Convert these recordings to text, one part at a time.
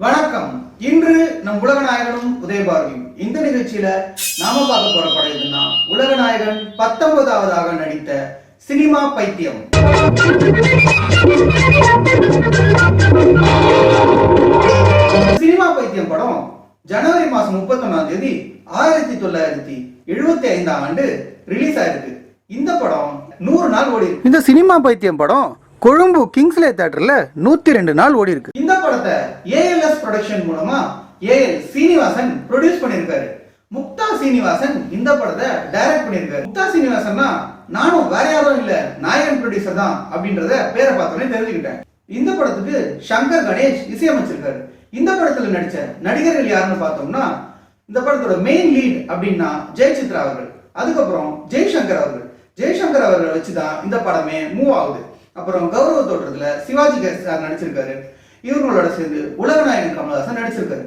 வணக்கம். இன்று நம் உலகநாயகனும் உதயபாரதியும் இந்த நிகழ்ச்சியில நாம பார்க்க போற படம் எதுன்னா உலகநாயகன் பத்தொன்பதாவதாக நடித்த சினிமா பைத்தியம். சினிமா பைத்தியம் படம் ஜனவரி மாசம் முப்பத்தொன்னாம் தேதி ஆயிரத்தி தொள்ளாயிரத்தி எழுபத்தி ஐந்தாம் ஆண்டு ரிலீஸ் ஆயிருக்கு. இந்த படம் நூறு நாள் ஓடி இந்த சினிமா பைத்தியம் படம் கொழும்பு கிங்ஸ்லே தேட்டர்ல நூத்தி ரெண்டு நாள் ஓடி இருக்கு. இந்த படத்தை ஏஎல்எஸ் ப்ரொடக்ஷன் மூலமா ஏஎல் சீனிவாசன் ப்ரொடியூஸ் பண்ணியிருக்காரு. முக்தா சீனிவாசன் இந்த படத்தை டைரக்ட் பண்ணியிருக்காரு. முக்தா சீனிவாசன்னா நானும் வேற யாரும் இல்ல நாயகன் ப்ரொடியூசர் தான் அப்படின்றத பேரை பார்த்தோன்னே தெரிஞ்சுக்கிட்டேன். இந்த படத்துக்கு சங்கர் கணேஷ் இசையமைச்சிருக்காரு. இந்த படத்துல நடிச்ச நடிகர்கள் யாருன்னு பார்த்தோம்னா இந்த படத்தோட மெயின் லீட் அப்படின்னா ஜெயசித்ரா அவர்கள். அதுக்கப்புறம் ஜெய்சங்கர் அவர்கள். ஜெய்சங்கர் அவர்களை வச்சுதான் இந்த படமே மூவ் ஆகுது. அப்புறம் கௌரவ தோற்றத்துல சிவாஜி கணேசன் சார் நடிச்சிருக்காரு. இவங்களோட சேர்ந்து உலகநாயகன் கமலஹாசன் நடிச்சிருக்காரு.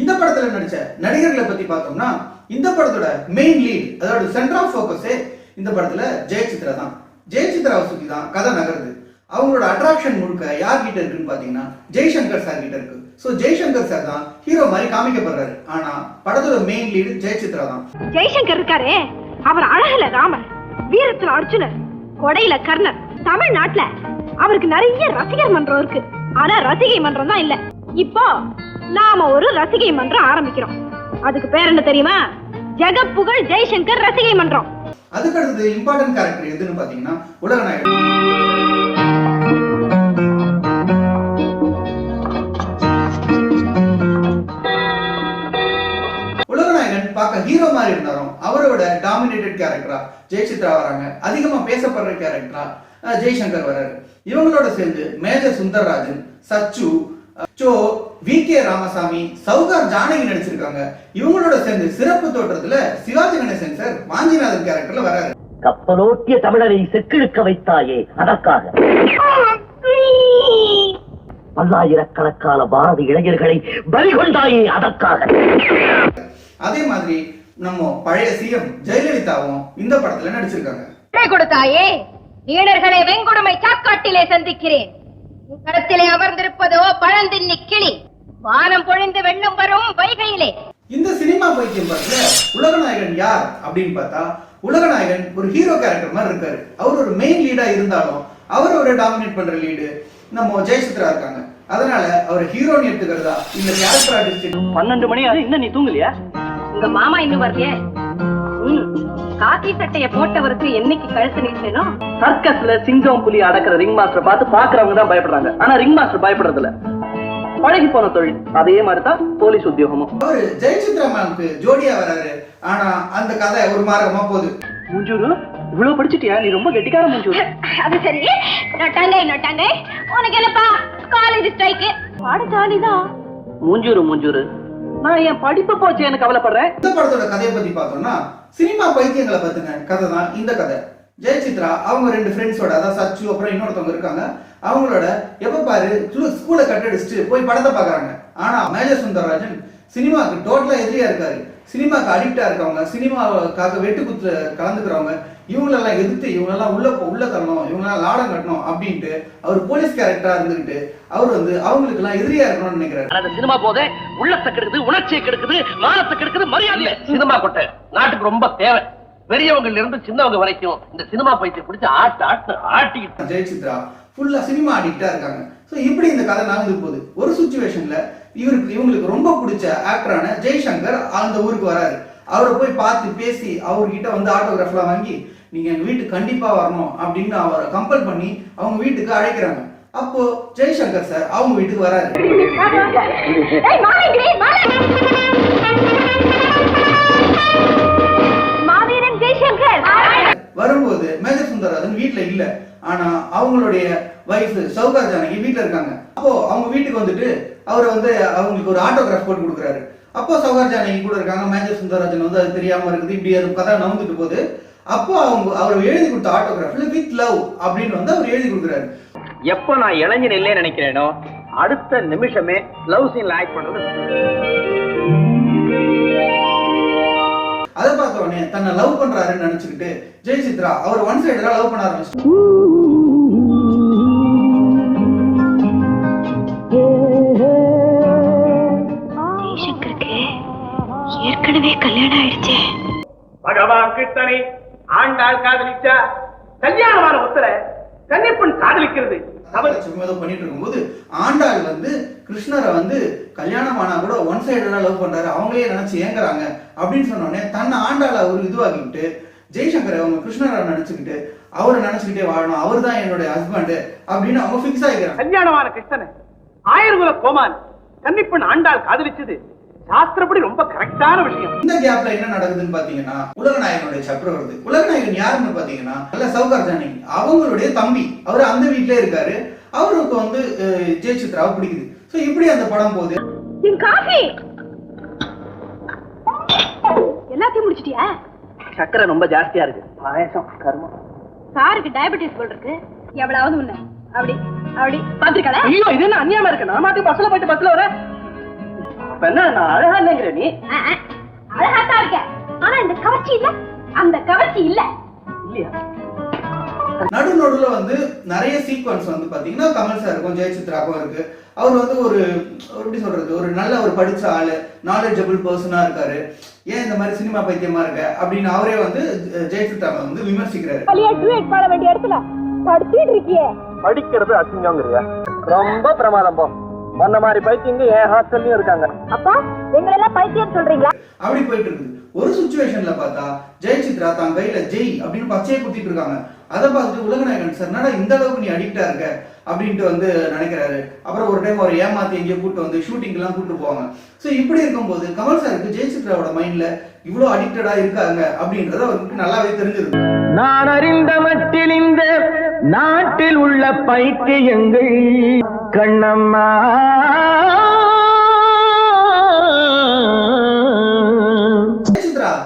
இந்த படத்துல நடிச்ச நடிகர்களை பத்தி பார்த்தோம்னா இந்த படத்தோட மெயின் லீட் அதாவது சென்டர் ஆஃப் ஃபோக்கஸே இந்த படத்துல ஜெயசித்ரா தான். ஜெயசித்ராவை சுத்தி தான் கதை நகருது. அவங்களோட அட்ராக்ஷன் முழுக்க யார்கிட்ட இருக்குன்னு பாத்தீங்கன்னா ஜெய்சங்கர் சார் கிட்ட இருக்கு. சோ ஜெய்சங்கர் சார் தான் ஹீரோ மாதிரி காமிக்கப்படுறாரு. ஆனா படத்தோட மெயின் லீடு ஜெயசித்ரா தான். ஜெய்சங்கர் இருக்காரே? அவர் அழகுல ராமர் வீரத்துல அர்ஜுனர் கொடையில கர்ணர் தமிழ்நாட்டுல அவருக்கு நிறைய ரசிகர் மன்றம் இருக்கு. ஆனா ரசிகை மன்றம் தான் இல்ல. இப்போ நாம ஒரு ரசிகை மன்றம் ஆரம்பிக்கிறோம். அதுக்கு பேர் என்ன தெரியுமா? ஜெகப்புகழ் ஜெய்சங்கர் ரசிகை மன்றம். அதுக்கு அடுத்தது இம்பார்ட்டன்ட் கேரக்டர் எதுன்னு பாத்தீங்கன்னா உலகநாயகன் உலகநாயகன் பார்க்க ஹீரோ மாதிரி இருந்தாலும் அவரோட டாமினேட்டட் கேரக்டரா ஜெயசித்ரா வராங்க. அதிகமா பேசப்படுற கேரக்டரா அஹ், ஜெய்சங்கர் வராரு. இவங்களோட சேர்ந்து major Sundararajan Sachu Cho V K Ramasamy Sowcar Janaki நடிச்சிருக்காங்க. இவங்களோட சேர்ந்து சிறப்பு தோற்றத்துல சிவாஜி கணேசன் சார் வாஞ்சிநாதன் கேரக்டர்ல வராரு. கப்பலோட்டிய தமிழரை செக்கிழுக்க வைத்தாயே அதற்காக. பல்லாயிரக்கணக்கான பாரதி இளைஞர்களை பலி கொண்டாயே அதற்காக. அதே மாதிரி நம்ம பழைய சிஎம் ஜெயலலிதாவும் இந்த படத்துல நடிச்சிருக்காங்க. கொடுத்தாயே. ஈழர்களை வெங்கொடுமை சாக்காட்டிலே சந்திக்கிறேன். உன் கரத்திலே அமர்ந்திருப்பதோ பழந்தின்னி கிளி. வானம் பொழிந்து வெள்ளம் வரும் வைகையிலே. இந்த சினிமா பைத்தியம் படத்துல உலகநாயகன் யார் அப்படின்னு பார்த்தா உலகநாயகன் ஒரு ஹீரோ கேரக்டர் மாதிரி இருக்காரு. அவர் ஒரு மெயின் லீடா இருந்தாலும் அவர் ஒரு டாமினேட் பண்ற லீடு நம்ம ஜெயசித்ரா இருக்காங்க. அதனால அவர் ஹீரோன்னு எடுத்துக்கிறதா இந்த கேரக்டர் ஆர்டிஸ்ட் பன்னெண்டு மணி ஆகுது இன்னும் நீ தூங்கலையா? உங்க மாமா இன்னும் வரலையே. காக்கி சட்டைய போட்டவருக்கு என்னைக்கு கழுத்து நீட்டனோ? சர்க்கஸ்ல சிங்கம் புலி அடக்கிற ரிங் மாஸ்டர் பார்த்து பாக்குறவங்க தான் பயப்படுறாங்க. ஆனா ரிங் மாஸ்டர் பயப்படுறது இல்ல பழகி போன தொழில். அதே மாதிரி தான் போலீஸ் உத்தியோகமும். அவரு ஜெயசித்ரா மேம்க்கு ஜோடியா வராரு. ஆனா அந்த கதை ஒரு மார்க்கமா போகுது. முஞ்சூரு இவ்வளவு படிச்சிட்டியா? நீ ரொம்ப கெட்டிக்கார முஞ்சூரு. அது சரி. நட்டாங்க நட்டாங்க. உனக்கு என்னப்பா? காலேஜ் ஸ்ட்ரைக்கு பாட ஜாலிதான் மூஞ்சூரு மூஞ்சூரு. நான் என் படிப்பு போச்சு எனக்கு கவலைப்படுறேன். இந்த படத்தோட கதையை பத்தி பார்த்தோம்னா சினிமா பைத்தியங்களை பத்தின கதை தான் இந்த கதை. ஜெயசித்ரா அவங்க ரெண்டு ஃப்ரெண்ட்ஸோட அதாவது சச்சு அப்புறம் இன்னொருத்தவங்க இருக்காங்க. அவங்களோட எப்ப பாரு ஸ்கூலை கட்டடிச்சுட்டு போய் படத்தை பார்க்கறாங்க. ஆனா மேஜர் சுந்தரராஜன் சினிமாவுக்கு டோட்டலா எதிரியா இருக்காரு. சினிமாக்கு அடிக்டா இருக்கவங்க சினிமாவுக்காக வெட்டு குத்து கலந்துக்கிறவங்க இவங்களெல்லாம் எதிர்த்து இவங்களெல்லாம் உள்ள உள்ள தரணும் இவங்களெல்லாம் லாடம் கட்டணும் அப்படின்ட்டு அவர் போலீஸ் கேரக்டரா இருந்துகிட்டு அவர் வந்து அவங்களுக்கு எல்லாம் எதிரியா இருக்கணும்னு நினைக்கிறாரு. அந்த சினிமா போதே உள்ளத்தை கெடுக்குது உணர்ச்சியை கெடுக்குது மானத்தை கெடுக்குது மரியாதை சினிமா கொட்டை. நாட்டுக்கு ரொம்ப தேவை. பெரியவங்கல இருந்து சின்னவங்க வரைக்கும் இந்த சினிமா பைத்தியம் பிடிச்சு ஆட்டு ஆட்டு ஆட்டிக்கிட்டு ஜெயசித்ரா ஃபுல்லா சினிமா அடிக்டா இருக்காங்க. ஸோ இப்படி இந்த கதை நகர்ந்து போகுது? ஒரு சுச்சுவேஷன்ல இவருக்கு இவங்களுக்கு ரொம்ப பிடிச்ச ஆக்டரான ஜெய்சங்கர் அந்த ஊருக்கு வராரு. அவரை போய் பார்த்து பேசி அவர்கிட்ட வந்து ஆட்டோகிராஃப்லாம் வாங்கி நீங்க எங்க வீட்டுக்கு கண்டிப்பா வரணும் அப்படின்னு அவரை கம்பல் பண்ணி அவங்க வீட்டுக்கு அழைக்கிறாங்க. அப்போ ஜெய்சங்கர் சார் அவங்க வீட்டுக்கு வராரு. வரும்போது மேஜர் சுந்தரராஜன் வீட்டுல இல்ல. ஆனா அவங்களுடைய வைஃப் சௌகா ஜானகி வீட்டுல இருக்காங்க. அப்போ அவங்க வீட்டுக்கு வந்துட்டு அவர் வந்து அவங்களுக்கு ஒரு ஆட்டோகிராஃப் போட்டு கொடுக்குறாரு. அப்போ சௌகார் ஜானகி கூட இருக்காங்க மேஜர் சுந்தரராஜன் வந்து அது தெரியாம இருக்குது இப்படி அது கதை நவுந்துட்டு போகுது. அப்போ அவங்க அவர் எழுதி கொடுத்த ஆட்டோகிராஃப்ல வித் லவ் அப்படின்னு வந்து அவர் எழுதி கொடுக்குறாரு. எப்ப நான் இளைஞன் இல்லைன்னு நினைக்கிறேனோ அடுத்த நிமிஷமே லவ் சீன்ல ஆக்ட் பண்றது. அதை பார்த்த உடனே தன்னை லவ் பண்றாருன்னு நினைச்சுக்கிட்டு ஜெய் சித்ரா அவர் ஒன் சைடரா லவ் பண்ண ஆரம்பிச்சு ஏற்கனவே கல்யாணம் ஆயிடுச்சே. பகவான் கிருஷ்ணனை ஆண்டாள் காதலிச்சா கல்யாணமான ஒருத்தர கன்னிப்பெண் காதலிக்கிறது. பண்ணிட்டு இருக்கும்போது ஆண்டாள் வந்து கிருஷ்ணரை வந்து கல்யாணம் ஆனா கூட ஒன் சைடரா லவ் பண்றாரு அவங்களே நினைச்சு ஏங்குறாங்க அப்படின்னு சொன்ன உடனே தன்னை ஆண்டாள ஒரு இதுவாக்கிட்டு ஜெய்சங்கரை அவங்க கிருஷ்ணரை நினைச்சுக்கிட்டு அவரை நினைச்சுக்கிட்டே வாழணும் அவர் தான் என்னுடைய ஹஸ்பண்ட் அப்படின்னு அவங்க ஃபிக்ஸ் ஆகிக்கிறாங்க கல்யாணமான கிருஷ்ணனை ஆயிரகுல கோமான் கன்னிப்பெண் ஆண்டாள் காதலிச்சது. சாஸ்திரப்படி ரொம்ப கரெக்டான விஷயம். இந்த கேப்ல என்ன நடக்குதுன்னு பாத்தீங்கன்னா உலகநாயகனுடைய சாப்டர் வருது. உலகநாயகன் யாருன்னு பாத்தீங்கன்னா நல்ல சவுகார் ஜானகி அவங்களுடைய தம்பி. அவர் அந்த வீட்லயே இருக்காரு. அவருக்கு வந்து அஹ், ஜெய் சித்ராவை பிடிக்குது. சோ இப்படி அந்த படம் போகுது. என் காஃபி எல்லாத்தையும் முடிச்சிட்டியா? சக்கரை ரொம்ப ஜாஸ்தியா இருக்கு. பாயசம் கர்மம். சாருக்கு டயபெட்டிஸ் போல் இருக்கு. எவ்வளவு முன்ன அப்படி அப்படி. பாத்துருக்கல ஐயோ இது என்ன அநியாயமா இருக்கு? நான் மாத்தி பஸ்ல போயிட்டு பஸ்ல வர இப்ப என்ன நான் அழகா இல்லைங்கிற நீ. அழகாத்தான் இருக்க. ஆனா இந்த கவர்ச்சி இல்ல. அந்த கவர்ச்சி இல்ல. இல்லையா? நடு நடுவுல வந்து நிறைய சீக்வன்ஸ் வந்து பாத்தீங்கன்னா கமல் சாருக்கும் ஜெய சித்ராக்கும் இருக்கு. அவர் வந்து ஒரு எப்படி சொல்றது? ஒரு நல்ல ஒரு படிச்ச ஆளு நாலேஜபிள் பர்சனா இருக்காரு. ஏன் இந்த மாதிரி சினிமா பைத்தியமா இருக்க? அப்படின்னு அவரே வந்து ஜெய சித்ராவை வந்து விமர்சிக்கிறாரு. பாட வேண்டிய இடத்துல படிச்சிட்டு இருக்கியே. படிக்கிறது அசிங்கங்கிறியா ரொம்ப பிரமாதம் போ. அந்த மாதிரி பைத்தியங்க என் ஹாஸ்டல்லயும் இருக்காங்க. அப்பா எங்களெல்லாம் பைத்தியம் சொல்றீங்களா? அப்படி போயிட்டு இருக்குது. ஒரு சுச்சுவேஷன்ல பார்த்தா ஜெய் சித்ரா தான் கையில ஜெய் அப்படின்னு பச்சையை குத்திட்டு இருக்காங்க. அதை பார்த்துட்டு உலகநாயகன் சார் என்னடா இந்த அளவுக்கு நீ அடிக்டா இருக்க? அப்படின்ட்டு வந்து நினைக்கிறாரு. அப்புறம் ஒரு டைம் அவர் ஏமாத்தி எங்கேயோ கூட்டு வந்து ஷூட்டிங் எல்லாம் கூட்டு போவாங்க. ஸோ இப்படி இருக்கும்போது கமல் சாருக்கு ஜெய் சித்ராவோட மைண்ட்ல இவ்வளோ அடிக்டடா இருக்காங்க அப்படின்றது அவருக்கு நல்லாவே தெரிஞ்சது நான் அறிந்த மட்டில் இந்த நாட்டில் உள்ள பைத்தியங்கள். கண்ணம்மா.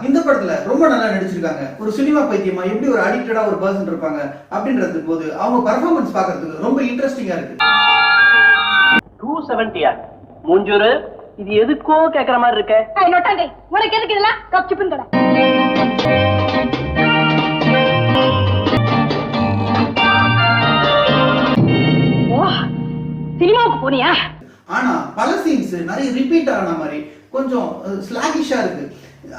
இந்த படத்துல ரொம்ப நல்லா நடிச்சிருக்காங்க. ஒரு சினிமா பைத்தியமா எப்படி ஒரு அடிக்டடா ஒரு பர்சன் இருப்பாங்க அப்படின்றது போது அவங்க பர்ஃபார்மன்ஸ் பார்க்கிறதுக்கு ரொம்ப இன்ட்ரெஸ்டிங்கா இருக்கு. டூ செவன்டியா மூஞ்சூரு இது எதுக்கோ கேக்குற மாதிரி இருக்க. உனக்கு எதுக்கு இதெல்லாம்? கப்சிப்புன்னு கடை போனியா? ஆனா பல சீன்ஸ் நிறைய ரிப்பீட் ஆன மாதிரி கொஞ்சம் ஸ்லாகிஷா இருக்கு.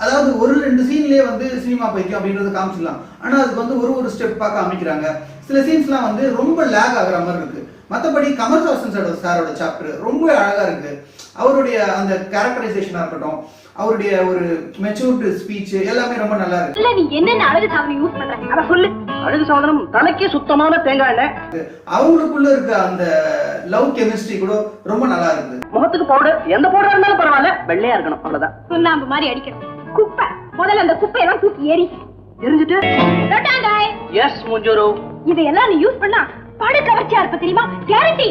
அதாவது ஒரு ரெண்டு சீன்லயே வந்து சினிமா பைக்கு அப்படின்றத காமிச்சிடலாம் ஆனா அதுக்கு வந்து ஒரு ஒரு ஸ்டெப் பார்க்க அமைக்கிறாங்க. சில சீன்ஸ்லாம் வந்து ரொம்ப லேக் ஆகுற மாதிரி இருக்கு. மத்தபடி கமல்ஹாசன் சாரோட சாரோட சாப்டர் ரொம்ப அழகா இருக்கு. அவருடைய அந்த கேரக்டரைசேஷனா இருக்கட்டும் அவருடைய ஒரு மெச்சூர்டு ஸ்பீச் எல்லாமே ரொம்ப நல்லா இருக்கு. இல்ல நீ என்னென்ன அழகு சாதனம் யூஸ் பண்ற? அத சொல்லு. அழகு சாதனம் தலைக்கே சுத்தமான தேங்காய் எண்ணெய். அவங்களுக்குள்ள இருக்க அந்த லவ் கெமிஸ்ட்ரி கூட ரொம்ப நல்லா இருக்கு. முகத்துக்கு பவுடர் எந்த பவுடர் இருந்தாலும் பரவாயில்ல. வெள்ளையா இருக்கணும் அவ்வளவுதான். சுண்ணாம்பு மாதிரி அடிக்கணும். குப்பை. முதல்ல அந்த குப்பையெல்லாம் தூக்கி ஏறி தெரிஞ்சுட்டு நொட்டாங்காய் எஸ் மூஞ்சூரு. இதையெல்லாம் நீ யூஸ் பண்ணா படு கவர்ச்சியா இருப்ப தெரியுமா? கேரண்டி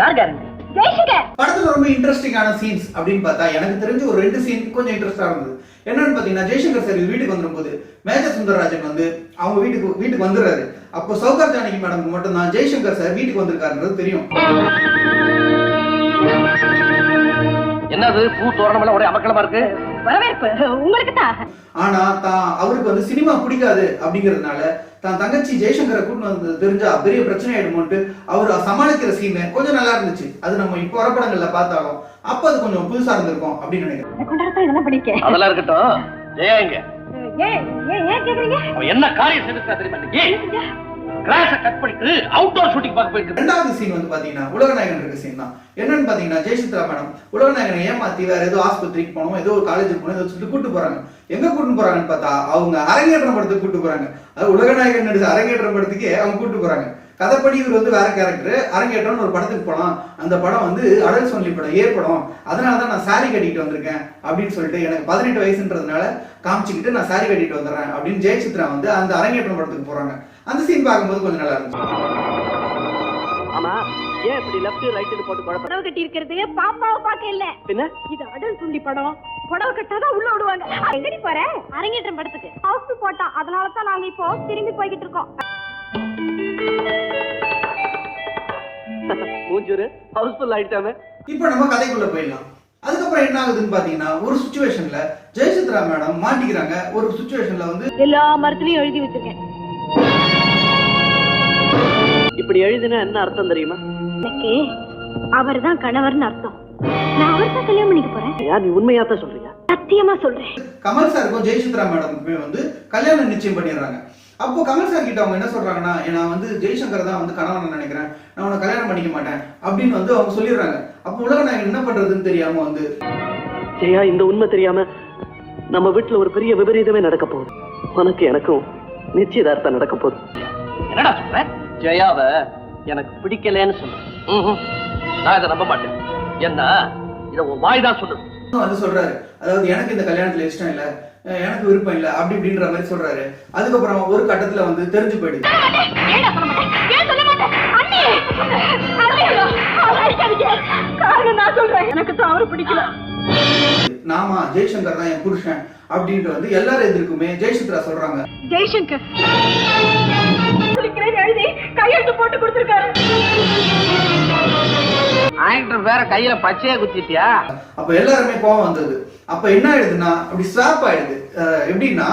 யார் கேரண்டி படத்துல ரொம்ப இன்ட்ரெஸ்டிங்கான சீன்ஸ் அப்படின்னு பார்த்தா எனக்கு தெரிஞ்சு ஒரு ரெண்டு சீன் கொஞ்சம் இன்ட்ரெஸ்டா இருந்தது. என்னன்னு பாத்தீங்கன்னா ஜெய்சங்கர் சார் வீட்டுக்கு வந்துரும்போது மேஜர் சுந்தரராஜன் வந்து அவங்க வீட்டுக்கு வீட்டுக்கு வந்துடுறாரு. அப்போ சௌகர் ஜானகி மேடம்க்கு மட்டும் தான் ஜெய்சங்கர் சார் வீட்டுக்கு வந்திருக்காருன்றது தெரியும். என்னது பூ தோரணம் எல்லாம் ஒரே அமக்கலமா இருக்கு? வரவேற்பு உங்களுக்கு தான் ஆனா தான் அவருக்கு வந்து சினிமா பிடிக்காது அப்படிங்கறதுனால தான் தங்கச்சி ஜெய்சங்கரை கூட்டு வந்து தெரிஞ்சா பெரிய பிரச்சனை ஆயிடுமோன்ட்டு அவர் சமாளிக்கிற சீன் கொஞ்சம் நல்லா இருந்துச்சு. அது நம்ம இப்போ வர படங்கள்ல பார்த்தாலும் அப்ப அது கொஞ்சம் புதுசா இருந்திருக்கும் அப்படின்னு நினைக்கிறேன். இதெல்லாம் பண்ணிருக்கேன் அதெல்லாம் இருக்கட்டும். ஜெயா எங்க ஏன் ஏன் ஏன் கேக்குறீங்க? அவன் என்ன காரியம் செஞ்சிருக்கா தெரியுமா கிராஸ கட் பண்ணிட்டு அவுட்டோர் ஷூட்டிங் பார்க்க போயிருக்கு ரெண்டாவது சீன் வந்து பாத்தீங்கன்னா உலகநாயகன் இருக்க சீன் தான். என்னன்னு பாத்தீங்கன்னா ஜெயசித்ரா மேடம் உலகநாயகனை ஏமாத்தி வேற ஏதோ ஆஸ்பத்திரிக்கு போனோம் ஏதோ ஒரு காலேஜுக்கு போனோம் ஏதோ சொல்லிட்டு கூட்டு போறாங்க. எங்க கூட்டு போறாங்கன்னு பார்த்தா அவங்க அரங்கேற்றம் படத்துக்கு கூட்டு போறாங்க. அது உலகநாயகன் நடிச்ச அரங்கேற்றம் படத்துக்கே அவங்க கூட்டு போறாங்க. கதைப்படி இவர் வந்து வேற கேரக்டர் அரங்கேற்றம்னு ஒரு படத்துக்கு போலாம். அந்த படம் வந்து அடல் சொல்லி படம் ஏ படம். அதனால தான் நான் சாரி கட்டிட்டு வந்திருக்கேன் அப்படின்னு சொல்லிட்டு எனக்கு பதினெட்டு வயசுன்றதுனால காமிச்சுக்கிட்டு நான் சாரி கட்டிட்டு வந்துடுறேன் அப்படின்னு ஜெயசித்ரா வந்து அந்த அரங்கேற்றம் படத்துக்கு போறாங்க. அந்த சீன் பார்க்கும்போது கொஞ்சம் நல்லா இருந்துச்சு. ஆமா ஏன் இப்படி லெஃப்ட் ரைட் போட்டு குழப்பம் புடவை கட்டி இருக்கிறது பாப்பாவை பார்க்க இல்ல. பின்ன? இது அடல் சுண்டி படம். புடவை கட்டாதான் உள்ள விடுவாங்க. எங்கடி போற? அரங்கேற்றம் படத்துக்கு. ஹவுஸ் போட்டா அதனால தான் நாங்க இப்போ திரும்பி போய்கிட்டு இருக்கோம். மூஞ்சூரு ஹவுஸ்ஃபுல் ஆயிட்டாமே இப்போ நம்ம கதைக்குள்ள போயிடலாம். அதுக்கப்புறம் என்ன ஆகுதுன்னு பாத்தீங்கன்னா ஒரு சுச்சுவேஷன்ல ஜெயசித்ரா மேடம் மாட்டிக்கிறாங்க. ஒரு சுச்சுவேஷன்ல வந்து எல்லா மரத்துலயும் எழுதி வச்சிருக்கேன். இப்படி எழுதினா என்ன அர்த்தம் தெரியுமா? எனக்கு அவர்தான் கணவர்னு அர்த்தம். நான் அவர் தான் கல்யாணம் பண்ணிக்க போறேன். யார் நீ உண்மையா தான் சொல்றியா? சத்தியமா சொல்றேன். கமல் சாருக்கும் ஜெயசித்ரா மேடமுக்குமே வந்து கல்யாணம் நிச்சயம் பண்ணிடுறாங்க. அப்போ கமல் சார் கிட்ட அவங்க என்ன சொல்றாங்கன்னா நான் வந்து ஜெய்சங்கர் தான் வந்து கணவன் நினைக்கிறேன். நான் உன்னை கல்யாணம் பண்ணிக்க மாட்டேன். அப்படின்னு வந்து அவங்க சொல்லிடுறாங்க. அப்போ உலக நாயகன் என்ன பண்றதுன்னு தெரியாம வந்து ஜெயா இந்த உண்மை தெரியாம நம்ம வீட்டுல ஒரு பெரிய விபரீதமே நடக்க போகுது. உனக்கு எனக்கும் நிச்சயதார்த்தம் நடக்க போகுது. என்னடா சொல்ற? ஜெயாவ எனக்கு பிடிக்கலன்னு சொல்றேன் ம்ஹும். நான் இதை நம்ப மாட்டேன். என்ன? இதை உன் வாய் தான் சொல்லுது. வந்து சொல்றாரு. அதாவது எனக்கு இந்த கல்யாணத்துல இஷ்டம் இல்ல. எனக்கு விருப்பம் இல்ல. அப்படி இப்படின்ற மாதிரி சொல்றாரு. அதுக்கப்புறம் ஒரு கட்டத்துல வந்து தெரிஞ்சு போயிடுது. நாமா ஜெய்சங்கர் தான் என் புருஷன் அப்படின்ட்டு வந்து எல்லாரும் எதிர்க்குமே ஜெயசித்ரா சொல்றாங்க. ஜெய்சங்கர். கையெழுத்து போட்டு கொடுத்துருக்காரு. ஆக்டர் வேற கையில பச்சையா குத்திட்டியா? அப்ப எல்லாருமே கோவம் வந்தது. அப்ப என்ன ஆயிடுதுன்னா அப்படி ஸ்வாப் ஆயிடுது. எப்படின்னா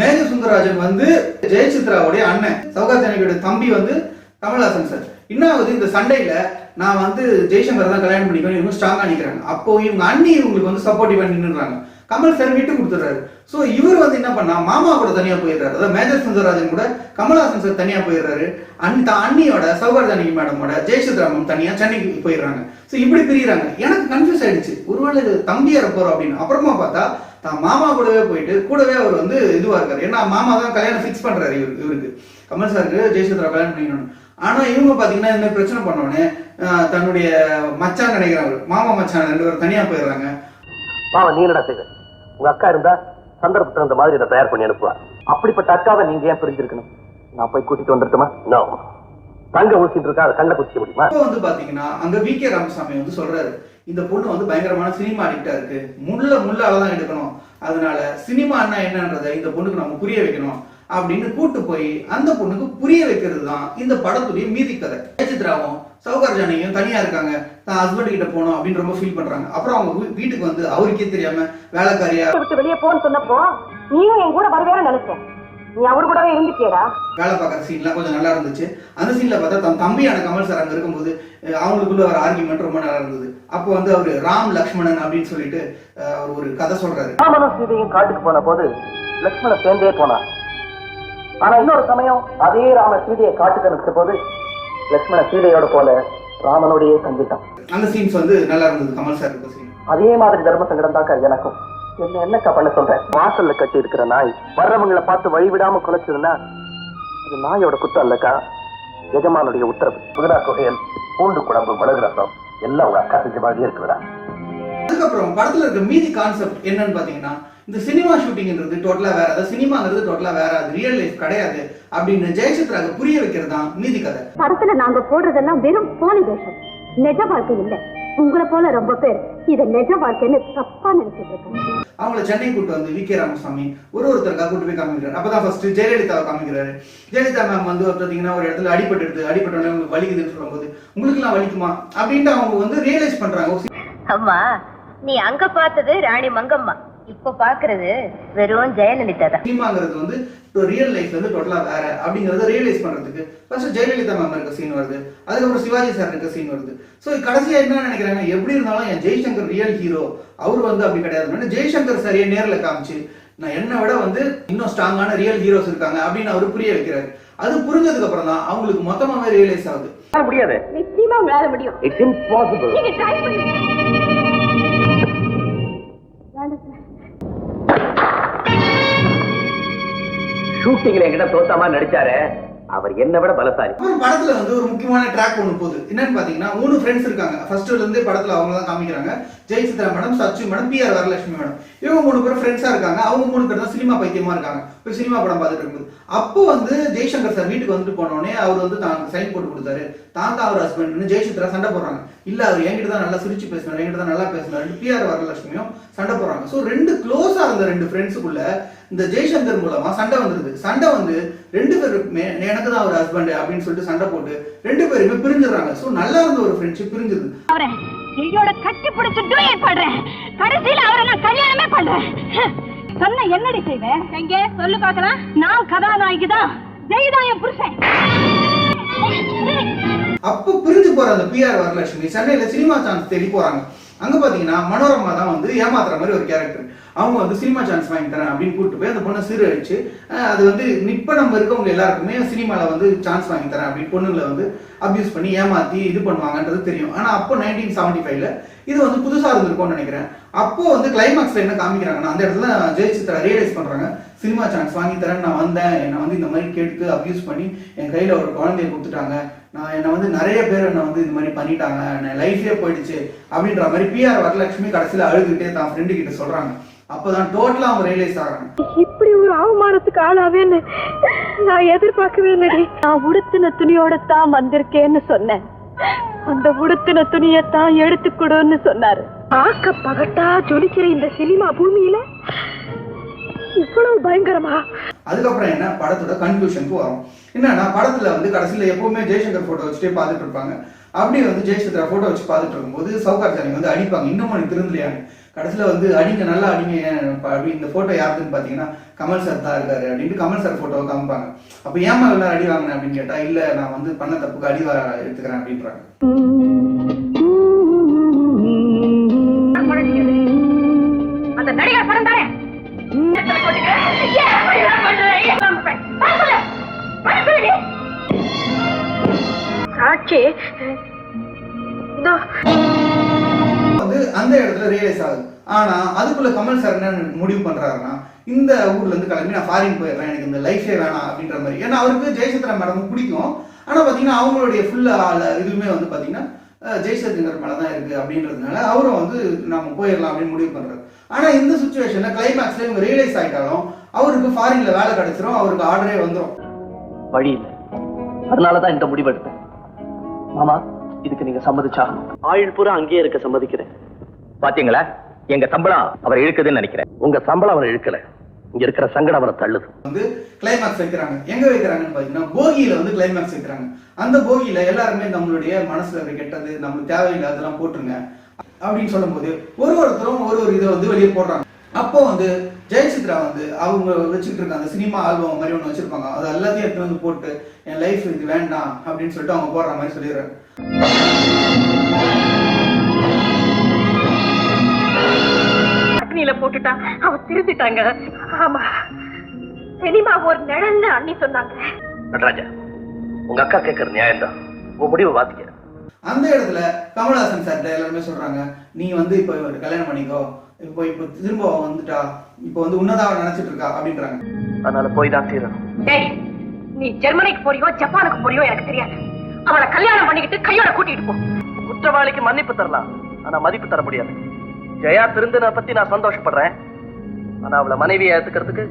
மேக சுந்தரராஜன் வந்து ஜெயசித்ராவுடைய அண்ணன் சௌகாத்தனியோட தம்பி வந்து கமல்ஹாசன் சார் என்ன ஆகுது? இந்த சண்டையில நான் வந்து ஜெய்சங்கர் தான் கல்யாணம் பண்ணிக்கணும் இவங்க ஸ்ட்ராங்கா நிக்கிறாங்க. அப்போ இவங்க அண்ணி இவங்களுக்கு வந்து சப்போர்ட்டிவா நின்றுறாங்க கமல் சார் விட்டு கொடுத்துறாரு சோ இவர் வந்து என்ன பண்ணா மாமா கூட தனியா போயிடுறாரு. அதாவது மேஜர் சுந்தரராஜன் கூட கமல்ஹாசன் சார் தனியா போயிடுறாரு. அன் தான் அண்ணியோட சௌகர்தானகி மேடமோட ஜெயசித்ரா தனியாக தனியா சென்னைக்கு போயிடுறாங்க. ஸோ இப்படி பிரிகிறாங்க எனக்கு கன்ஃபியூஸ் ஆயிடுச்சு. ஒருவேளை இது தம்பியா போறோம் அப்படின்னு. அப்புறமா பார்த்தா தான் மாமா கூடவே போயிட்டு கூடவே அவர் வந்து இதுவா இருக்காரு. ஏன்னா மாமா தான் கல்யாணம் ஃபிக்ஸ் பண்றாரு இவரு இவருக்கு. கமல் சாருக்கு ஜெயசித்ரா கல்யாணம் பண்ணிக்கணும். ஆனா இவங்க பாத்தீங்கன்னா இந்த மாதிரி பிரச்சனை பண்ணோடனே தன்னுடைய மச்சான் நினைக்கிறாங்க. மாமா மச்சான் ரெண்டு பேரும் தனியா போயிடுறாங்க. மாமா நீ என்னடா உங்க அக்கா இருந்தா சந்தர்ப்பத்துல அந்த மாதிரி இதை தயார் பண்ணி அனுப்புவா. அப்படிப்பட்ட அக்காவை நீங்க ஏன் பிரிஞ்சிருக்கணும்? நான் போய் கூட்டிட்டு வந்துட்டுமா நோ தங்க ஊசிட்டு இருக்கா அதை கண்ணை குத்திக்க முடியுமா? இப்போ வந்து பாத்தீங்கன்னா அங்க வி கே ராமசாமி வந்து சொல்றாரு இந்த பொண்ணு வந்து பயங்கரமான சினிமா அடிக்டா இருக்கு. முள்ள முள்ளால தான் எடுக்கணும். அதனால சினிமான்னா என்னன்றதை இந்த பொண்ணுக்கு நம்ம புரிய வைக்கணும் அப்படின்னு கூட்டு போய் அந்த பொண்ணுக்கு புரிய வைக்கிறது தான் இந்த படத்துடைய மீதி கதை. ஜெயசித்ராவும் சௌகர் ஜானகியும் தனியா இருக்காங்க. தான் ஹஸ்பண்ட் கிட்ட போகணும் அப்படின்னு ரொம்ப ஃபீல் பண்றாங்க. அப்புறம் அவங்க வீட்டுக்கு வந்து அவருக்கே தெரியாம வேலைக்காரியா விட்டு வெளியே போன்னு சொன்னப்போ நீயும் என் கூட வருவேன்னு நினைச்சேன். நீ அவர் கூடவே இருந்துட்டியடா. வேலை பார்க்குற சீன்லாம் கொஞ்சம் நல்லா இருந்துச்சு. அந்த சீன்ல பார்த்தா தன் தம்பியான கமல் சார் அங்க இருக்கும்போது அவங்களுக்குள்ள ஒரு ஆர்குமெண்ட் ரொம்ப நல்லா இருந்தது. அப்போ வந்து அவர் ராம் லக்ஷ்மணன் அப்படின்னு சொல்லிட்டு அவர் ஒரு கதை சொல்றாரு. ராமனும் சீதையும் காட்டுக்கு போன போது லட்சுமண சேர்ந்தே போனான் ஆனா இன்னொரு சமயம் அதே ராம சீதையை காட்டுக்கு அனுப்பிச்ச போது லட்சுமண சீதையோட போல ராமனோடையே தங்கிட்டான் அந்த சீன்ஸ் வந்து நல்லா இருந்தது. கமல் சார் அதே மாதிரி தர்ம சங்கடம் தாக்கா எனக்கும். என்ன என்னக்கா பண்ண சொல்றேன் வாசல்ல கட்டி இருக்கிற நாய். வர்றவங்களை பார்த்து வழி விடாம குலைச்சதுன்னா இது நாயோட குத்தம் இல்லக்கா எஜமானுடைய உத்தரவு. புதினா குகையல் பூண்டு குழம்பு மிளகு ரசம் எல்லாம் உங்க அக்கா செஞ்ச மாதிரியே இருக்குடா அதுக்கப்புறம் படத்துல இருக்க மீதி கான்செப்ட் என்னன்னு பாத்தீங்கன்னா இந்த சினிமா ஷூட்டிங்ன்றது டோட்டலா வேற அதாவது சினிமாங்கிறது டோட்டலா வேற அது ரியல் லைஃப் கிடையாது. அப்படின்னு ஜெயசித்ராக்கு புரிய வைக்கிறது தான் மீதி கதை. படத்துல நாங்க போடுறதெல்லாம் வெறும் போலி வேஷம். நிஜ வாழ்க்கை இல்ல. உங்களை போல ரொம்ப பேர் இத நிஜ வாழ்க்கைன்னு தப்பா நினைச்சிட்டு இருக்காங்க. அவங்கள சென்னை கூட்டு வந்து வி. கே. ராமசாமி ஒரு ஒருத்தருக்கா கூட்டு போய் காமிக்கிறாரு. அப்பதான் ஃபர்ஸ்ட் ஜெயலலிதாவை காமிக்கிறாரு. ஜெயலலிதா மேம் வந்து பாத்தீங்கன்னா ஒரு இடத்துல அடிபட்டு எடுத்து அடிபட்டோடனே உங்களுக்கு வலிக்குதுன்னு சொல்லும்போது உங்களுக்கு எல்லாம் வலிக்குமா? அப்படின்ட்டு அவங்க வந்து ரியலைஸ் பண்றாங்க. அம்மா நீ அங்க பார்த்தது ராணி மங்கம்மா. இப்ப பாக்குறது வெறும் ஜெயலலிதா தான் சினிமாங்கிறது வந்து ரியல் லைஃப்ல இருந்து டோட்டலா வேற அப்படிங்கறத ரியலைஸ் பண்றதுக்கு. ஃபர்ஸ்ட் ஜெயலலிதா மேம் இருக்க சீன் வருது. அதுக்கப்புறம் சிவாஜி சார் இருக்க சீன் வருது. ஸோ கடைசியா என்ன நினைக்கிறாங்க? எப்படி இருந்தாலும் என் ஜெய்சங்கர் ரியல் ஹீரோ அவர் வந்து அப்படி கிடையாது. ஜெய்சங்கர் சரியா நேர்ல காமிச்சு நான் என்னை விட வந்து இன்னும் ஸ்ட்ராங்கான ரியல் ஹீரோஸ் இருக்காங்க அப்படின்னு அவர் புரிய வைக்கிறாரு. அது புரிஞ்சதுக்கு அப்புறம் தான் அவங்களுக்கு மொத்தமாவே ரியலைஸ் ஆகுது. முடியாது. நிச்சயமா உங்களால முடியும். இட்ஸ் இம்பாசிபிள் ஷூட்டிங்ல என்கிட்ட தோத்தாமா நடிச்சாரு அவர் என்ன விட பலசாரி அப்புறம் படத்துல வந்து ஒரு முக்கியமான ட்ராக் ஒன்று போகுது. என்னன்னு பாத்தீங்கன்னா மூணு ஃப்ரெண்ட்ஸ் இருக்காங்க. ஃபர்ஸ்ட்ல இருந்தே படத்துல அவங்க தான் காமிக்கிறாங்க. Jayachitra madam Sachu madam P R Varalakshmi madam இவங்க மூணு பேரும் ஃப்ரெண்ட்ஸா இருக்காங்க. அவங்க மூணு பேர் தான் சினிமா பைத்தியமா இருக்காங்க. போய் சினிமா படம் பார்த்துட்டு இருக்கும்போது. அப்போ வந்து ஜெய்சங்கர் சார் வீட்டுக்கு வந்துட்டு போனோடனே அவர் வந்து தான் சைன் போட்டு கொடுத்தாரு. தான் தான் அவர் ஹஸ்பண்ட் ஜெயசித்ரா சண்டை போடுறாங்க. இல்ல அவர் என்கிட்ட தான் நல்லா சிரிச்சு பேசினார் என்கிட்ட தான் நல்லா பேசினார் பி ஆர் வரலட்சுமியும் சண்டை போடுறாங்க. ஸோ ரெண்டு க்ளோஸா இருந்த ரெண்டு ஃப்ரெண்ட்ஸுக்குள்ள இந்த ஜெய்சங்கர் மூலமா சண்டை வந்துருது. சண்டை வந்து ரெண்டு பேருக்குமே எனக்கு தான் அவர் ஹஸ்பண்ட் அப்படின்னு சொல்லிட்டு சண்டை போட்டு ரெண்டு பேருமே பிரிஞ்சிடுறாங்க. ஸோ நல்லா இருந்த ஒரு ஃப்ரெண்ட்ஷிப் பிரிஞ்சிருது அவரை ஜெயோட கட்டி பிடிச்சு டூயட் பாடுறேன் கடைசியில அவரை நான் கல்யாணமே பண்றேன். சொன்ன என்னடி செய்வேன் எங்க? சொல்லு பார்க்கலாம். நான் கதாநாயகி தான். ஜெய் தான் என் புருஷன். அப்போ பிரிஞ்சு போற அந்த பிஆர் வரலட்சுமி சென்னையில சினிமா சான்ஸ் தேடி போறாங்க. அங்க பாத்தீங்கன்னா மனோரமா தான் வந்து ஏமாத்துற மாதிரி ஒரு கேரக்டர் அவங்க வந்து சினிமா சான்ஸ் வாங்கி தரேன் அப்படின்னு கூட்டு போய் அந்த பொண்ணை சீரழிச்சு அது வந்து இப்ப நம்ம இருக்கவங்க எல்லாருக்குமே சினிமாவில் வந்து சான்ஸ் வாங்கி தரேன் அப்படின்னு பொண்ணுங்களை வந்து அப்யூஸ் பண்ணி ஏமாத்தி இது பண்ணுவாங்கன்றது தெரியும். ஆனால் அப்போ நைன்டீன் செவன்டி ஃபைவ்ல இது வந்து புதுசாக இருந்திருக்கும்னு நினைக்கிறேன். அப்போ வந்து கிளைமேக்ஸ்ல என்ன காமிக்கிறாங்கன்னா அந்த இடத்துல ஜெயசித்ரா ரியலைஸ் பண்றாங்க சினிமா சான்ஸ் வாங்கி தரேன் நான் வந்தேன் என்னை வந்து இந்த மாதிரி கேட்டு அப்யூஸ் பண்ணி என் கையில ஒரு குழந்தைய கொடுத்துட்டாங்க நான் என்னை வந்து நிறைய பேர் என்னை வந்து இந்த மாதிரி பண்ணிட்டாங்க என் லைஃபே போயிடுச்சு அப்படின்ற மாதிரி பிஆர் வரலட்சுமி கடைசியில் அழுதுகிட்டே தான் ஃப்ரெண்டு கிட்ட சொல்றாங்க. அப்போதான் டோட்டலா அவங்க ரியலைஸ் ஆகுறாங்க இப்படி ஒரு அவமானத்துக்கு ஆளாவேன்னு நான் எதிர்பார்க்கவே இல்லடி. நான் உடுத்தின துணியோட தான் வந்திருக்கேன்னு சொன்னேன். அந்த உடுத்தின துணியத்தான் எடுத்து கொடுன்னு சொன்னாரு. ஆக்க பகட்டா ஜொலிக்கிற இந்த சினிமா பூமியில இவ்வளவு பயங்கரமா? அதுக்கப்புறம் என்ன? படத்தோட கன்க்ளூஷனுக்கு வரும். என்னன்னா படத்துல வந்து கடைசியில எப்பவுமே ஜெய்சங்கர் போட்டோ வச்சுட்டே பார்த்துட்டு இருப்பாங்க. அப்படியே வந்து ஜெயசித்ரா போட்டோ வச்சு பார்த்துட்டு இருக்கும்போது சவுகார் சாமி வந்து அடிப்பாங்க. இன்னும் எனக்கு திருந்தலையான்னு. கடைசியில வந்து அடிங்க நல்லா அடிங்க அப்படி இந்த போட்டோ யாருக்குன்னு பாத்தீங்கன்னா கமல் சார் தான் இருக்காரு அப்படின்ட்டு கமல் சார் போட்டோவை காமிப்பாங்க. அப்ப ஏமா எல்லாரும் அடி வாங்கினேன் அப்படின்னு கேட்டா இல்ல நான் வந்து பண்ண தப்புக்கு அடி எடுத்துக்கிறேன் அப்படின்றாங்க. அந்த நடிகர் சாட்சி. இதோ. அந்த இடத்துல ரியலைஸ் ஆகுது. ஆனா அதுக்குள்ள கமல் சார் என்ன முடிவு பண்றாருன்னா இந்த ஊர்ல இருந்து கிளம்பி நான் ஃபாரின் போயிடுறேன் எனக்கு இந்த லைஃபே வேணாம் அப்படின்ற மாதிரி. ஏன்னா அவருக்கு ஜெயசித்ரா மேடம் பிடிக்கும். ஆனா பாத்தீங்கன்னா அவங்களுடைய ஃபுல் இதுவுமே வந்து பாத்தீங்கன்னா அஹ், ஜெயசங்கர் மேல தான் இருக்கு அப்படின்றதுனால அவரும் வந்து நம்ம போயிடலாம் அப்படின்னு முடிவு பண்றாரு. ஆனா இந்த சுச்சுவேஷன்ல கிளைமேக்ஸ்ல இவங்க ரியலைஸ் ஆயிட்டாலும் அவருக்கு ஃபாரின்ல வேலை கிடைச்சிரும் அவருக்கு ஆர்டரே வந்துரும். வழி இல்லை அதனாலதான் இந்த முடிவு எடுத்தேன். மாமா இதுக்கு நீங்க சம்மதிச்சா ஆயுள் பூரா அங்கேயே இருக்க சம்மதிக்கிறேன். பாத்தீங்களா? எங்க சம்பளம் அவர் இழுக்குதுன்னு நினைக்கிறேன். உங்க சம்பளம் அவர் இழுக்கல. இங்க இருக்கிற சங்கடம் அவரை தள்ளுது. வந்து கிளைமேக்ஸ் வைக்கிறாங்க. எங்க வைக்கிறாங்கன்னு பாத்தீங்கன்னா போகியில வந்து கிளைமேக்ஸ் வைக்கிறாங்க. அந்த போகியில எல்லாருமே நம்மளுடைய மனசுல இருக்க கெட்டது நம்மளுக்கு தேவையில்லாதெல்லாம் போட்டுருங்க அப்படின்னு சொல்லும்போது ஒரு ஒருத்தரும் ஒரு ஒரு இதை வந்து வெளியே போடுறாங்க. அப்போ வந்து ஜெயசித்ரா வந்து அவங்க வச்சுட்டு இருக்க அந்த சினிமா ஆல்பம் மாதிரி ஒன்று வச்சிருப்பாங்க. அது எல்லாத்தையும் எடுத்து வந்து போட்டு என் லைஃப் இது வேண்டாம் அப்படின்னு சொல்லிட்டு அவங்க போடுற மாதிரி சொல்லிடுறாங்க. அக்னியில போட்டுட்டா அவ திருத்திட்டாங்க. ஆமா. சினிமா ஒரு நிழல்னு அண்ணி சொன்னாங்க. நடராஜா உங்க அக்கா கேட்கற நியாயம் தான் உன் முடிவை வாத்திக்க அந்த இடத்துல கமல்ஹாசன் சார்ட்ட எல்லாருமே சொல்றாங்க நீ வந்து இப்போ ஒரு கல்யாணம் பண்ணிக்கோ. இப்போ இப்போ திரும்ப வந்துட்டா. இப்போ வந்து உன்னதாக நினைச்சிட்டு இருக்கா? அப்படின்றாங்க. அதனால போய் தான் தீரணும் டேய் நீ ஜெர்மனிக்கு போறியோ ஜப்பானுக்கு போறியோ எனக்கு தெரியாது. அவளை கல்யாணம் பண்ணிக்கிட்டு கையோட கூட்டிட்டு போ. குற்றவாளிக்கு மன்னிப்பு தரலாம் ஆனா மதிப்பு தர முடியாது. ஜெயா திருந்தனை பத்தி நான் சந்தோஷப்படுறேன். ஆனா அவளை மனைவியை ஏத்துக்கிறதுக்கு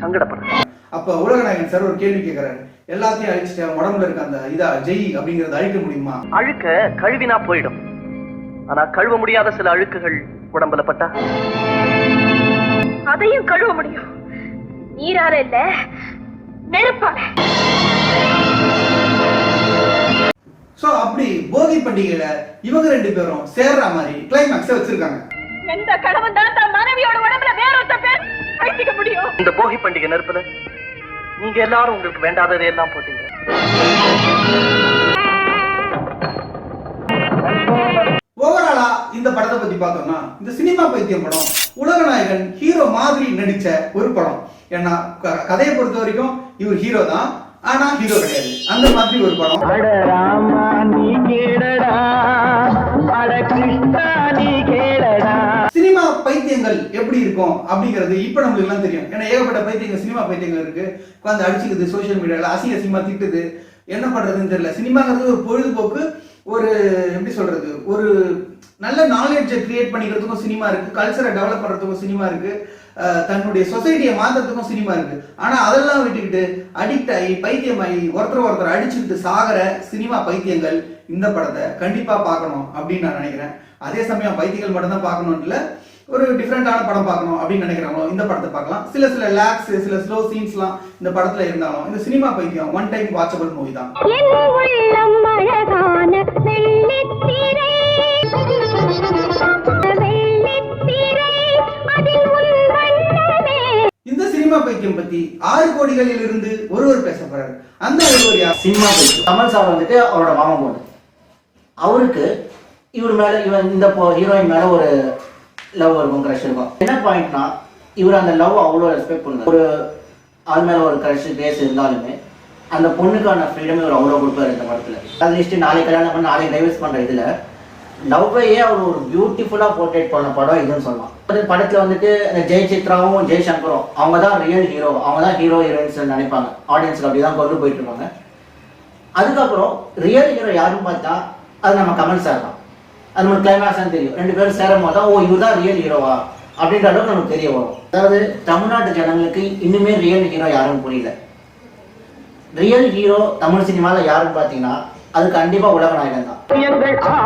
சங்கடப்படுறேன். அப்ப உலகநாயகன் சார் ஒரு கேள்வி கேட்கிறாரு எல்லாத்தையும் அழிச்சிட்டேன் உடம்புல இருக்க அந்த இதா ஜெய் அப்படிங்கறத அழிக்க முடியுமா? அழுக்க கழுவினா போயிடும். ஆனா கழுவ முடியாத சில அழுக்குகள் உடம்புல பட்டா? அதையும் கழுவ முடியும். நீரால இல்ல நெருப்பால. சோ அப்படி போகி பண்டிகையில இவங்க ரெண்டு பேரும் சேர்ற மாதிரி கிளைமேக்ஸ வச்சிருக்காங்க. எந்த கணவன் தான் தன் மனைவியோட உடம்புல வேற ஒருத்த பேர் அழிச்சிக்க முடியும்? இந்த போகி பண்டிகை நெருப்புல நீங்க எல்லாரும் உங்களுக்கு வேண்டாததை எல்லாம் போட்டீங்க. ஓவராலா இந்த படத்தை பத்தி பார்த்தோம்னா இந்த சினிமா பைத்தியம் படம் உலகநாயகன் ஹீரோ மாதிரி நடிச்ச ஒரு படம். ஏன்னா க- கதையை பொறுத்த வரைக்கும் இவர் ஹீரோ தான் ஆனா ஹீரோ கிடையாது. அந்த மாதிரி ஒரு படம். பைத்தியங்கள் எப்படி இருக்கும் அப்படிங்கிறது இப்ப நம்மளுக்கு எல்லாம் தெரியும். ஏன்னா ஏகப்பட்ட பைத்தியங்கள் சினிமா பைத்தியங்கள் இருக்கு. உட்காந்து அடிச்சுக்குது சோஷியல் மீடியால அசிங்க சினிமா திட்டுது. என்ன பண்றதுன்னு தெரியல. சினிமாங்கிறது ஒரு பொழுதுபோக்கு ஒரு எப்படி சொல்றது ஒரு நல்ல நாலேஜை கிரியேட் பண்ணிக்கிறதுக்கும் சினிமா இருக்கு. கல்ச்சரை டெவலப் பண்றதுக்கும் சினிமா இருக்கு. தன்னுடைய சொசைட்டியை மாத்துறதுக்கும் சினிமா இருக்கு. ஆனா அதெல்லாம் விட்டுக்கிட்டு அடிக்ட் ஆகி பைத்தியமாகி ஒருத்தர் ஒருத்தர் அடிச்சுக்கிட்டு சாகிற சினிமா பைத்தியங்கள் இந்த படத்தை கண்டிப்பா பார்க்கணும் அப்படின்னு நான் நினைக்கிறேன். அதே சமயம் பைத்தியங்கள் மட்டும் தான் ஒரு டிஃப்ரெண்டான படம் பார்க்கணும் அப்படின்னு நினைக்கிறவங்களும் இந்த படத்தை பார்க்கலாம். சில சில லேக்ஸ் சில ஸ்லோ சீன்ஸ்லாம் இந்த படத்துல இருந்தாலும் இந்த சினிமா பைத்தியம் ஒன் டைம் வாட்சபிள் மூவி தான். இந்த சினிமா பைத்தியம் பத்தி ஆறு கோடிகளில் இருந்து ஒருவர் பேசப்படுறாரு. அந்த ஒருவர் சினிமா பைத்தியம். கமல் சார் வந்துட்டு அவரோட மாமா பொண்ணு. அவருக்கு இவர் மேல இவன் இந்த ஹீரோயின் மேல ஒரு லவ் இருக்கும் க்ரஷ் இருக்கும். என்ன பாயிண்ட்னா இவர் அந்த லவ் அவ்வளோ ரெஸ்பெக்ட் பண்ணுவார் ஒரு ஆள் மேல ஒரு க்ரஷ் பேஸ் இருந்தாலுமே அந்த பொண்ணுக்கான ஃப்ரீடம் இவர் அவ்வளோ கொடுப்பாரு இந்த படத்தில். அதை லிஸ்ட்டு நாளைக்கு கல்யாணம் பண்ணி நாளைக்கு டைவர்ஸ் பண்ணுற இதில் லவ்வையே அவர் ஒரு பியூட்டிஃபுல்லாக போர்ட்ரேட் பண்ண படம் இதுன்னு சொல்லலாம் அது படத்தில் வந்துட்டு இந்த ஜெய் சித்ராவும் ஜெய் சங்கரும் அவங்க தான் ரியல் ஹீரோ அவங்க தான் ஹீரோ ஹீரோயின்ஸ் நினைப்பாங்க. ஆடியன்ஸ்க்கு அப்படி தான் கொண்டு போயிட்டு இருப்பாங்க. அதுக்கப்புறம் ரியல் ஹீரோ யாருன்னு பார்த்தா அது நம்ம கமல் சார் தான். அது நமக்கு கிளைமேக்ஸ் தெரியும். ரெண்டு பேரும் சேரும் போது தான் ஓ இவர் தான் ரியல் ஹீரோவா அப்படின்ற அளவுக்கு நமக்கு தெரிய வரும். அதாவது தமிழ்நாட்டு ஜனங்களுக்கு இன்னுமே ரியல் ஹீரோ யாருன்னு புரியல. ரியல் ஹீரோ தமிழ் சினிமாவில் யாருன்னு பார்த்தீங்கன்னா அது கண்டிப்பாக உலக நாயகன் தான்.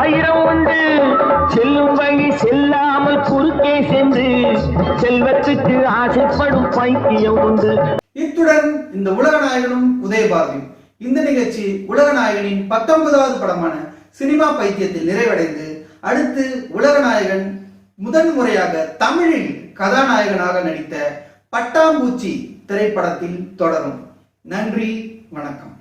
ஆயிரம் உண்டு. செல்லும் வழி செல்லாமல் குறுக்கே சென்று. செல்வத்துக்கு ஆசைப்படும் பைத்தியம் உண்டு. இத்துடன் இந்த உலக நாயகனும் உதயபாரதியும் இந்த நிகழ்ச்சி உலக நாயகனின் பத்தொன்பதாவது படமான சினிமா பைத்தியத்தில் நிறைவடைந்து அடுத்து உலகநாயகன் முதன்முறையாக முதன் முறையாக தமிழில் கதாநாயகனாக நடித்த பட்டாம்பூச்சி திரைப்படத்தில் தொடரும். நன்றி வணக்கம்.